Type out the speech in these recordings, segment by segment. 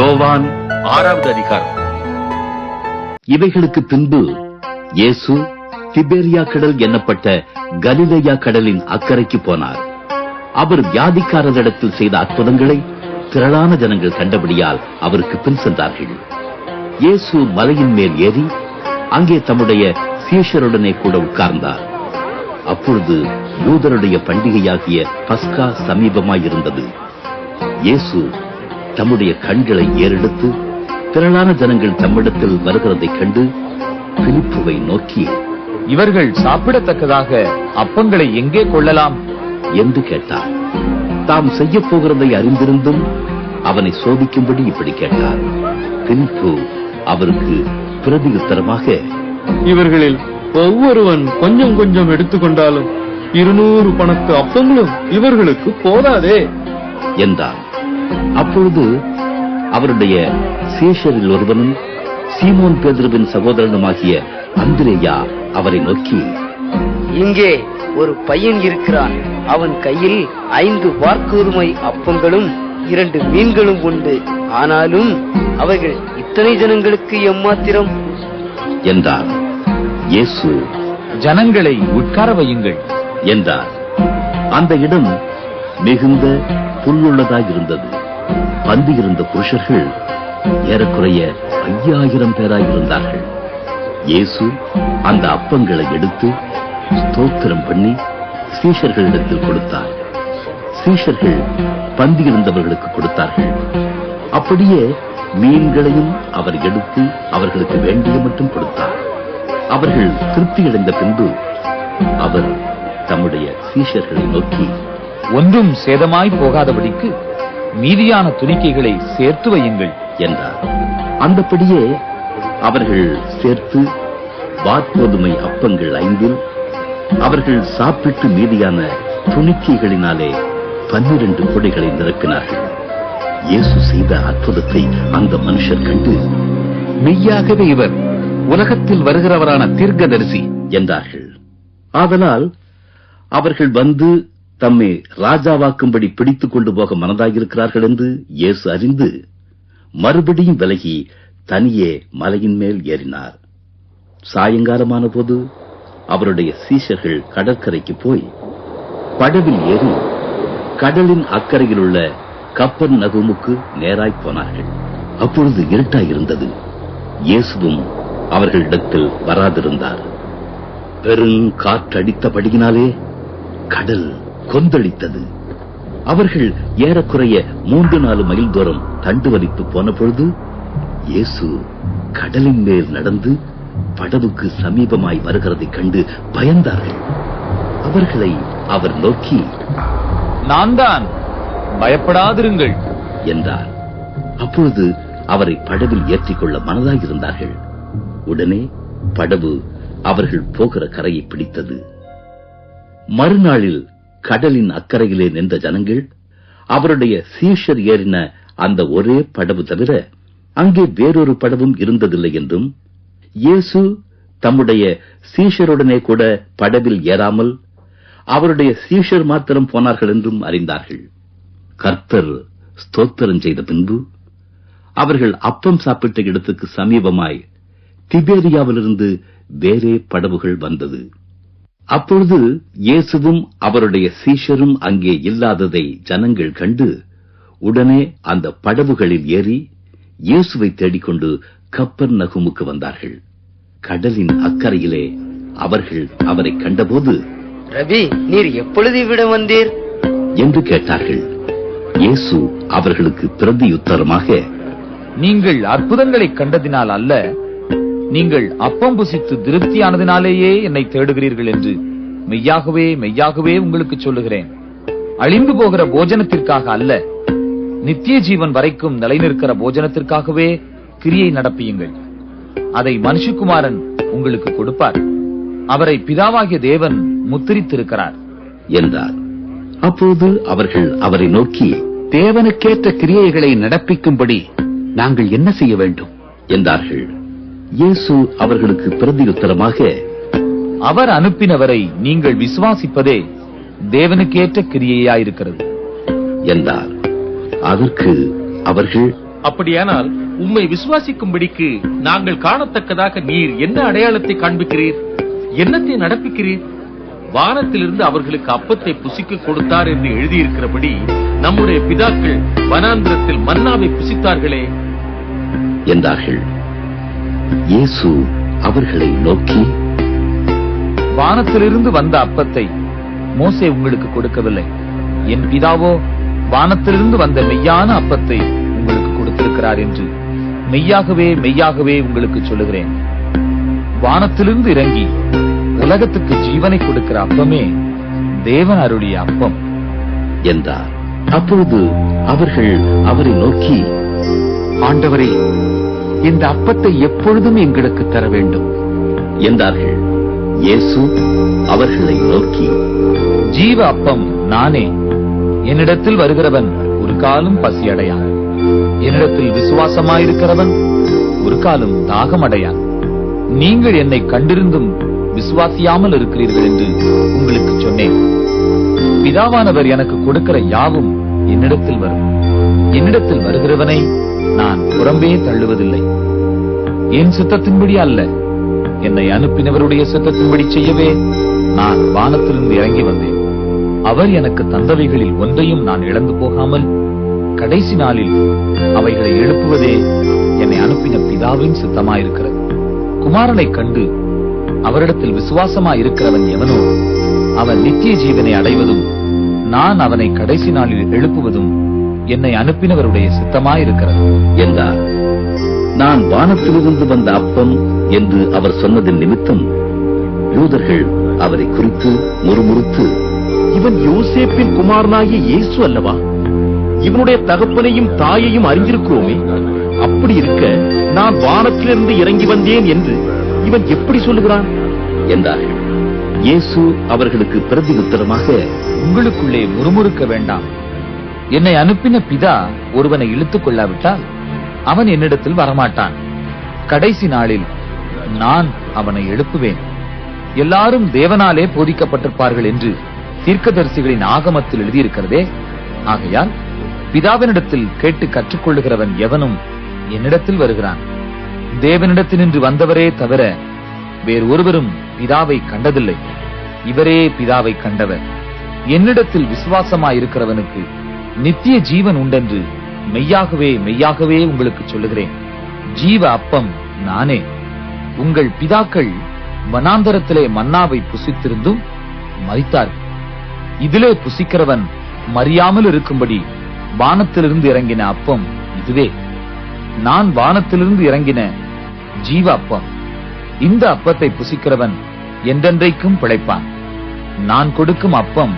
யோவான் ஆறாவது அதிகாரம். இவைகளுக்கு பின்பு இயேசு திபேரியா கடல் என்னப்பட்ட கலிலேயா கடலின் அக்கறைக்கு போனார். அவர் வியாதிக்காரரிடத்தில் செய்த அற்புதங்களை திரளான ஜனங்கள் கண்டபடியால் அவருக்கு பின் சென்றார்கள். இயேசு மலையின் மேல் ஏறி அங்கே தம்முடைய சீஷருடனே கூட உட்கார்ந்தார். அப்பொழுது யூதருடைய பண்டிகையாகிய பஸ்கா சமீபமாயிருந்தது. இயேசு தம்முடைய கண்களை ஏறெடுத்து திரளான ஜனங்கள் தம்மிடத்தில் வருகிறதைக் கண்டு பிலிப்புவை நோக்கி இவர்கள் சாப்பிடத்தக்கதாக அப்பங்களை எங்கே கொள்ளலாம்? என்று கேட்டார். தாம் செய்யப் போகிறதை அறிந்திருந்தும் அவனை சோதிக்கும்படி இப்படி கேட்டார். பிலிப்பு அவருக்கு பிரதியுத்தரமாக இவர்களில் ஒவ்வொருவன் கொஞ்சம் கொஞ்சம் எடுத்துக்கொண்டாலும் இருநூறு பணத்து அப்பங்களும் இவர்களுக்கு போதாதே என்றார் அப்பொழுது அவருடைய சீஷரில் ஒருவனும் சீமோன் பேதுருவின் சகோதரனுமாகிய அந்திரேயா அவரை நோக்கி இங்கே ஒரு பையன் இருக்கிறான். அவன் கையில் ஐந்து வார்க்கூர்மை அப்பங்களும் இரண்டு மீன்களும் உண்டு. ஆனாலும் அவைகள் இத்தனை ஜனங்களுக்கு எம்மாத்திரம்? என்றார். இயேசு ஜனங்களை உட்கார வையுங்கள். என்றார். அந்த இடம் மிகுந்த புல்லுள்ளதாயிருந்தது. பந்தியிருந்த புருஷர்கள் ஏறக்குறைய ஐயாயிரம் பேராயிருந்தார்கள். இயேசு அந்த அப்பங்களை எடுத்து ஸ்தோத்திரம் பண்ணி சீஷர்களிடத்தில் கொடுத்தார். சீஷர்கள் பந்தியிருந்தவர்களுக்கு கொடுத்தார்கள். அப்படியே மீன்களையும் அவர் எடுத்து அவர்களுக்கு வேண்டிய மட்டும் கொடுத்தார். அவர்கள் திருப்தியடைந்த பின்பு அவர் தம்முடைய சீஷர்களை நோக்கி ஒன்றும் சேதமாய் போகாதபடிக்கு மீதியான துணிக்கைகளை சேர்த்து வையுங்கள் என்றார். அந்தப்படியே அவர்கள் சேர்த்து வார்கோதுமை அப்பங்கள் ஐந்தில் அவர்கள் சாப்பிட்டு மீதியான துணிக்கைகளினாலே பன்னிரண்டு கொடைகளை நிரப்பினார்கள். இயேசு செய்த அற்புதத்தை அந்த மனுஷர் கண்டு மெய்யாகவே இவர் உலகத்தில் வருகிறவரான தீர்க்கதரிசி என்றார்கள். ஆதலால் அவர்கள் வந்து தம்மை ராஜாவாக்கும்படி பிடித்துக் கொண்டு போக மனதாயிருக்கிறார்கள் என்று இயேசு அறிந்து மறுபடியும் விலகி தனியே மலையின் மேல் ஏறினார். சாயங்காலமான போது அவருடைய சீஷர்கள் கடற்கரைக்கு போய் படவில் ஏறி கடலின் அக்கறையில் உள்ள கப்பன் நகுமுக்கு நேராய் போனார்கள். அப்பொழுது இருட்டாயிருந்தது. இயேசுவும் அவர்களிடத்தில் வராதிருந்தார். பெருங்காற்றடித்தபடியினாலே கடல் கொந்தளித்தது. அவர்கள் ஏறக்குறைய மூன்று நாலு மைல் தூரம் தண்டு வலித்து போன பொழுது இயேசு கடலின் மேல் நடந்து படவுக்கு சமீபமாய் வருகிறதைக் கண்டு பயந்தார்கள். அவர்களை அவர் நோக்கி நான் தான் பயப்படாதிருங்கள். என்றார். அப்பொழுது அவரை படவில் ஏற்றிக்கொள்ள மனதாயிருந்தார்கள் உடனே படவு அவர்கள் போகிற கரையை பிடித்தது. மறுநாளில் கடலின் அக்கறையிலே நின்ற ஜனங்கள் அவருடைய சீஷர் ஏறின அந்த ஒரே படவு தவிர அங்கே வேறொரு படவும் இருந்ததில்லை என்றும் இயேசு தம்முடைய சீஷருடனே கூட படவில் ஏறாமல் அவருடைய சீஷர் மாத்திரம் போனார்கள் என்றும் அறிந்தார்கள். கர்த்தர் ஸ்தோத்திரம் செய்த பின்பு அவர்கள் அப்பம் சாப்பிட்ட இடத்துக்கு சமீபமாய் திபேரியாவிலிருந்து வேறே படவுகள் வந்தது. அப்பொழுது இயேசுவும் அவருடைய சீஷரும் அங்கே இல்லாததை ஜனங்கள் கண்டு உடனே அந்த படவுகளில் ஏறி இயேசுவை தேடிக்கொண்டு கப்பர் நகுமுக்கு வந்தார்கள். கடலின் அக்கறையிலே அவர்கள் அவரை கண்டபோது ரவி நீர் எப்பொழுது இவ்விடம் வந்தீர்? என்று கேட்டார்கள். இயேசு அவர்களுக்கு பிரதியுத்தரமாக நீங்கள் அற்புதங்களை கண்டதினால் அல்ல நீங்கள் அப்பம் புசித்து திருப்தியானதினாலேயே என்னை தேடுகிறீர்கள் என்று மெய்யாகவே மெய்யாகவே உங்களுக்கு சொல்லுகிறேன். அழிந்து போகிற போஜனத்திற்காக அல்ல நித்திய ஜீவன் வரைக்கும் நிலைநிற்கிற போஜனத்திற்காகவே கிரியை நடப்பியுங்கள். அதை மனுஷகுமாரன் உங்களுக்கு கொடுப்பார். அவரை பிதாவாகிய தேவன் முத்திரித்திருக்கிறார். என்றார். அப்போது அவர்கள் அவரை நோக்கி தேவனுக்கேற்ற கிரியைகளை நடப்பிக்கும்படி நாங்கள் என்ன செய்ய வேண்டும்? என்றார்கள். இயேசு அவர்களுக்கு பிரதியுத்தரமாக அவர் அனுப்பினவரை நீங்கள் விசுவாசிப்பதே தேவனுக்கேற்ற கிரியையாயிருக்கிறது என்றார். அதற்கு அவர்கள் அப்படியானால் உம்மை விசுவாசிக்கும்படிக்கு நாங்கள் காணத்தக்கதாக நீர் என்ன அடையாளத்தை காண்பிக்கிறீர்? என்னத்தை நடப்பிக்கிறீர்? வானத்திலிருந்து அவர்களுக்கு அப்பத்தை புசிக்க கொடுத்தார் என்று எழுதியிருக்கிறபடி நம்முடைய பிதாக்கள் வனாந்திரத்தில் மன்னாவை புசித்தார்களே என்றார்கள். இயேசு அவர்களை நோக்கி வானத்திலிருந்து வந்த அப்பத்தை மோசே உங்களுக்கு கொடுக்கவில்லை. என் பிதாவோ வானத்திலிருந்து வந்த மெய்யான அப்பத்தை உங்களுக்கு கொடுத்திருக்கிறார் என்று மெய்யாகவே மெய்யாகவே உங்களுக்கு சொல்லுகிறேன். வானத்திலிருந்து இறங்கி உலகத்துக்கு ஜீவனை கொடுக்கிற அப்பமே தேவன் அருளிய அப்பம். என்றார். அப்பொழுது அவர்கள் அவரை நோக்கி ஆண்டவரே இந்த அப்பத்தை எப்பொழுதும் எங்களுக்கு தர வேண்டும். என்றார்கள். இயேசு அவர்களை நோக்கி ஜீவ அப்பம் நானே. என்னிடத்தில் வருகிறவன் ஒரு காலம் பசியடையான். என்னிடத்தில் விசுவாசமாயிருக்கிறவன் ஒரு காலம் தாகமடையான். நீங்கள் என்னை கண்டிருந்தும் விசுவாசியாமல் இருக்கிறீர்கள் என்று உங்களுக்கு சொன்னேன். பிதாவானவர் எனக்கு கொடுக்கிற யாவும் என்னிடத்தில் வரும். என்னிடத்தில் வருகிறவனை நான் புறம்பே தள்ளுவதில்லை. என் சித்தத்தின்படி அல்ல. என்னை அனுப்பினவருடைய சித்தத்தின்படி செய்யவே நான் வானத்திலிருந்து இறங்கி வந்தேன். அவர் எனக்கு தந்தவைகளில் ஒன்றையும் நான் இழந்து போகாமல் கடைசி நாளில் அவைகளை எழுப்புவதே என்னை அனுப்பின பிதாவின் சித்தமாயிருக்கிறது. குமாரனை கண்டு அவரிடத்தில் விசுவாசமாயிருக்கிறவன் எவனோ அவன் நித்திய ஜீவனை அடைவதும் நான் அவனை கடைசி நாளில் எழுப்புவதும் என்னை அனுப்பினவருடைய சித்தமாயிருக்கிறது. என்றார். நான் வானத்திலிருந்து வந்த அப்பம் என்று அவர் சொன்னதின் நிமித்தம் யூதர்கள் அவரை குறித்து முறுமுறுத்து இவன் யோசேப்பின் குமாரனாகிய இயேசு அல்லவா? இவனுடைய தகப்பனையும் தாயையும் அறிந்திருக்கிறோமே. அப்படி இருக்க நான் வானத்திலிருந்து இறங்கி வந்தேன் என்று இவன் எப்படி சொல்லுகிறான்? என்றார்கள். இயேசு அவர்களுக்கு பிரதியுத்தரமாக உங்களுக்குள்ளே முறுமுறுக்க வேண்டாம். என்னை அனுப்பின பிதா ஒருவனை இழுத்துக் கொள்ளாவிட்டால் அவன் என்னிடத்தில் வரமாட்டான். கடைசி நாளில் நான் அவனை எழுப்புவேன். எல்லாரும் தேவனாலே போதிக்கப்பட்டிருப்பார்கள் என்று தீர்க்கதரிசிகளின் ஆகமத்தில் எழுதியிருக்கிறதே. ஆகையால் பிதாவினிடத்தில் கேட்டு கற்றுக்கொள்ளுகிறவன் எவனும் என்னிடத்தில் வருகிறான். தேவனிடத்தினின்று வந்தவரே தவிர வேறு ஒருவரும் பிதாவை கண்டதில்லை. இவரே பிதாவை கண்டவர். என்னிடத்தில் விசுவாசமாயிருக்கிறவனுக்கு நித்திய ஜீவன் உண்டென்று மெய்யாகவே மெய்யாகவே உங்களுக்கு சொல்லுகிறேன். ஜீவ அப்பம் நானே. உங்கள் பிதாக்கள் வனாந்தரத்திலே மன்னாவை புசித்திருந்தும் மறித்தார்கள் இதிலே புசிக்கிறவன் மறியாமல் இருக்கும்படி வானத்திலிருந்து இறங்கின அப்பம் இதுவே. நான் வானத்திலிருந்து இறங்கின ஜீவ அப்பம். இந்த அப்பத்தை புசிக்கிறவன் என்றென்றைக்கும் பிழைப்பான். நான் கொடுக்கும் அப்பம்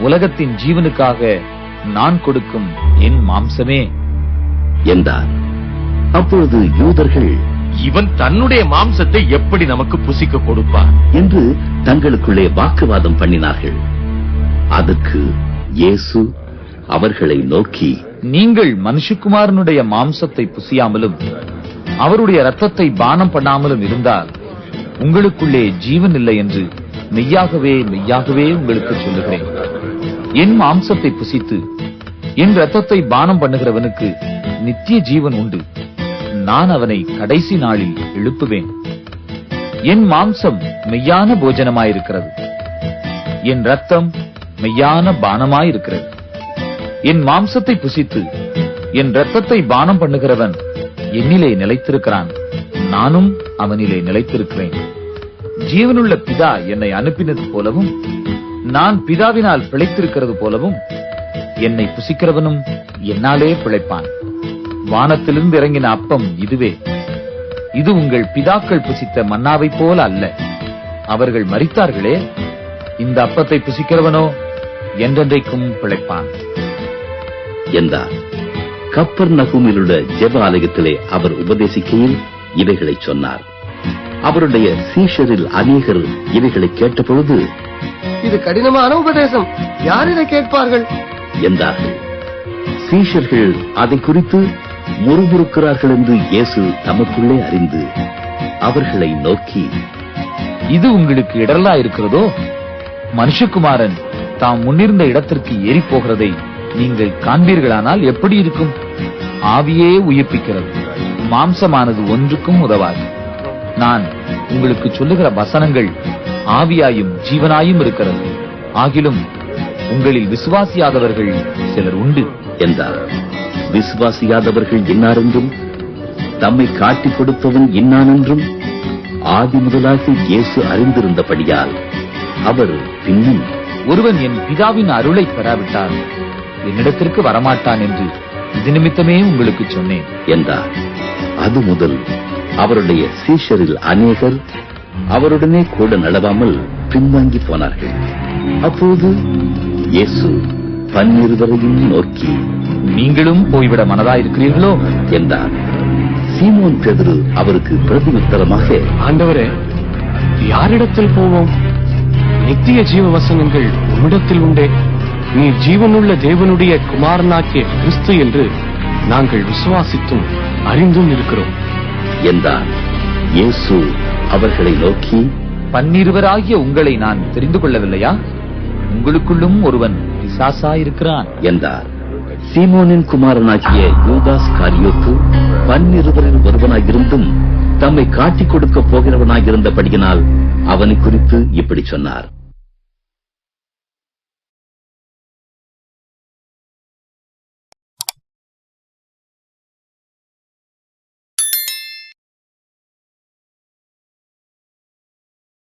உலகத்தின் ஜீவனுக்காக நான் கொடுக்கும் என் மாம்சமே. என்றார். அப்பொழுது யூதர்கள் இவன் தன்னுடைய மாம்சத்தை எப்படி நமக்கு புசிக்க கொடுப்பான்? என்று தங்களுக்குள்ளே வாக்குவாதம் பண்ணினார்கள். அதற்கு இயேசு அவர்களை நோக்கி நீங்கள் மனுஷகுமாரனுடைய மாம்சத்தை புசியாமலும் அவருடைய ரத்தத்தை பானம் பண்ணாமலும் இருந்தால் உங்களுக்குள்ளே ஜீவன் இல்லை என்று மெய்யாகவே மெய்யாகவே உங்களுக்கு சொல்லுகிறேன். என் மாம்சத்தை புசித்து என் ரத்தத்தை பானம் பண்ணுகிறவனுக்கு நித்திய ஜீவன் உண்டு. நான் அவனை கடைசி நாளில் எழுப்புவேன். என் மாம்சம் மெய்யான போஜனமாயிருக்கிறது. என் ரத்தம் மெய்யான பானமாயிருக்கிறது. என் மாம்சத்தை புசித்து என் ரத்தத்தை பானம் பண்ணுகிறவன் என்னிலே நிலைத்திருக்கிறான். நானும் அவனிலே நிலைத்திருக்கிறேன். ஜீவனுள்ள பிதா என்னை அனுப்பினது போலவும் நான் பிதாவினால் பிழைத்திருக்கிறது போலவும் என்னை புசிக்கிறவனும் என்னாலே பிழைப்பான். வானத்திலிருந்து இறங்கின அப்பம் இதுவே. இது உங்கள் பிதாக்கள் புசித்த மன்னாவைப் போல அல்ல. அவர்கள் மறித்தார்களே இந்த அப்பத்தை புசிக்கிறவனோ என்றென்றைக்கும் பிழைப்பான். என்றார். கப்பர் நகுமிலுள்ள ஜெப ஆலயத்திலே அவர் உபதேசிக்கையில் இவைகளை சொன்னார். அவருடைய சீஷரில் அநேகர் இவைகளை கேட்டபொழுது இது கடினமான உபதேசம். யார் இதை கேட்பார்கள்? என்றார்கள் சீஷர்கள் அதை குறித்து முறுமுறுக்கிறார்கள் என்று இயேசு தமக்குள்ளே அறிந்து அவர்களை நோக்கி இது உங்களுக்கு இடரலா இருக்கிறதோ? மனுஷகுமாரன் தாம் முன்னிருந்த இடத்திற்கு ஏறி போகிறதை நீங்கள் காண்பீர்களானால் எப்படி இருக்கும்? ஆவியே உயிர்ப்பிக்கிறது. மாம்சமானது ஒன்றுக்கும் உதவாது. நான் உங்களுக்கு சொல்லுகிற வசனங்கள் ஆவியாயும் ஜீவனாயும் இருக்கிறது. ஆகிலும் உங்களில் விசுவாசியாதவர்கள் சிலர் உண்டு. என்றார். விசுவாசியாதவர்கள் இன்னாரென்றும்? தம்மை காட்டிக் கொடுப்பவன் இன்னானென்றும்? ஆதி முதலாக இயேசு அறிந்திருந்தபடியால் அவர் பின்னும். ஒருவன் என் பிதாவின் அருளை பெறாவிட்டால் என்னிடத்திற்கு வரமாட்டான் என்று இது நிமித்தமே உங்களுக்கு சொன்னேன். என்றார். அது முதல் அவருடைய சீஷரில் அநேகர் அவருடனே கூட நடவாமல் பின்வாங்கி போனார்கள். அப்போது இயேசு பன்னிருவரையும் நோக்கி நீங்களும் போய்விட மனதாயிருக்கிறீர்களோ என்றார். சீமோன் பேதுரு அவருக்கு பிரதியுத்தரமாக ஆண்டவரே யாரிடத்தில் போவோம்? நித்திய ஜீவ வசனங்கள் உம்மிடத்தில் உண்டே. நீ ஜீவனுள்ள தேவனுடைய குமாரனாக்கிய கிறிஸ்து என்று நாங்கள் விசுவாசித்தும் அறிந்தும் இருக்கிறோம். என்றார். இயேசு அவர்களை நோக்கி பன்னிருவராகிய உங்களை நான் தெரிந்து கொள்ளவில்லையா? உங்களுக்குள்ளும் ஒருவன் பிசாசாயிருக்கிறான் என்றார். சீமோனின் குமாரனாகிய யூதாஸ் காரியோத்து பன்னிருவரில் ஒருவனாயிருந்தும் தம்மை காட்டிக் கொடுக்க போகிறவனாயிருந்தபடியினால் அவனை குறித்து இப்படி சொன்னார்.